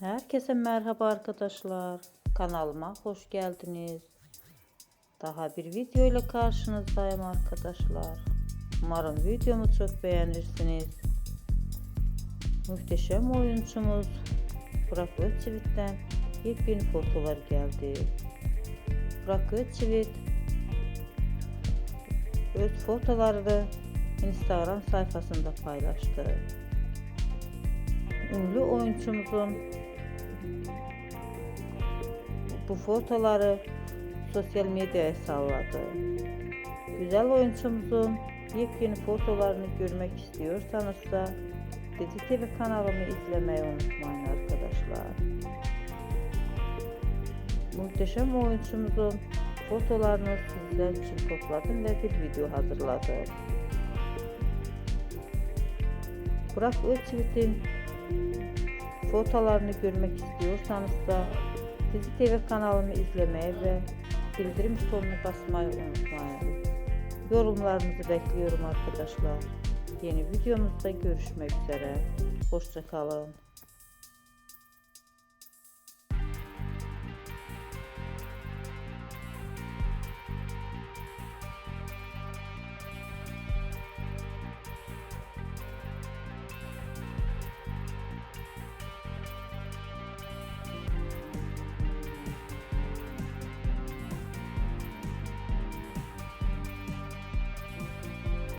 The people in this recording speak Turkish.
Herkese merhaba arkadaşlar. Kanalıma hoş geldiniz. Daha bir video ile karşınızdayım arkadaşlar. Umarım videomu çok beğenirsiniz. Muhteşem oyuncumuz Burak Özçivit'ten yepyeni fotolar geldi. Burak Özçivit öz fotolarını Instagram sayfasında paylaştı. Ünlü oyuncumuzun bu fotoları sosyal medyaya salladı. Güzel oyuncumuzun yepyeni fotolarını görmek istiyorsanız da Dizi TV kanalımı izlemeyi unutmayın arkadaşlar. Muhteşem oyuncumuzun fotolarını sizler için topladım ve bir video hazırladım. Burak Özçivit'in fotolarını görmek istiyorsanız da Dizi TV kanalımı izlemeyi ve bildirim butonunu basmayı unutmayın. Yorumlarınızı bekliyorum arkadaşlar. Yeni videomuzda görüşmek üzere. Hoşçakalın.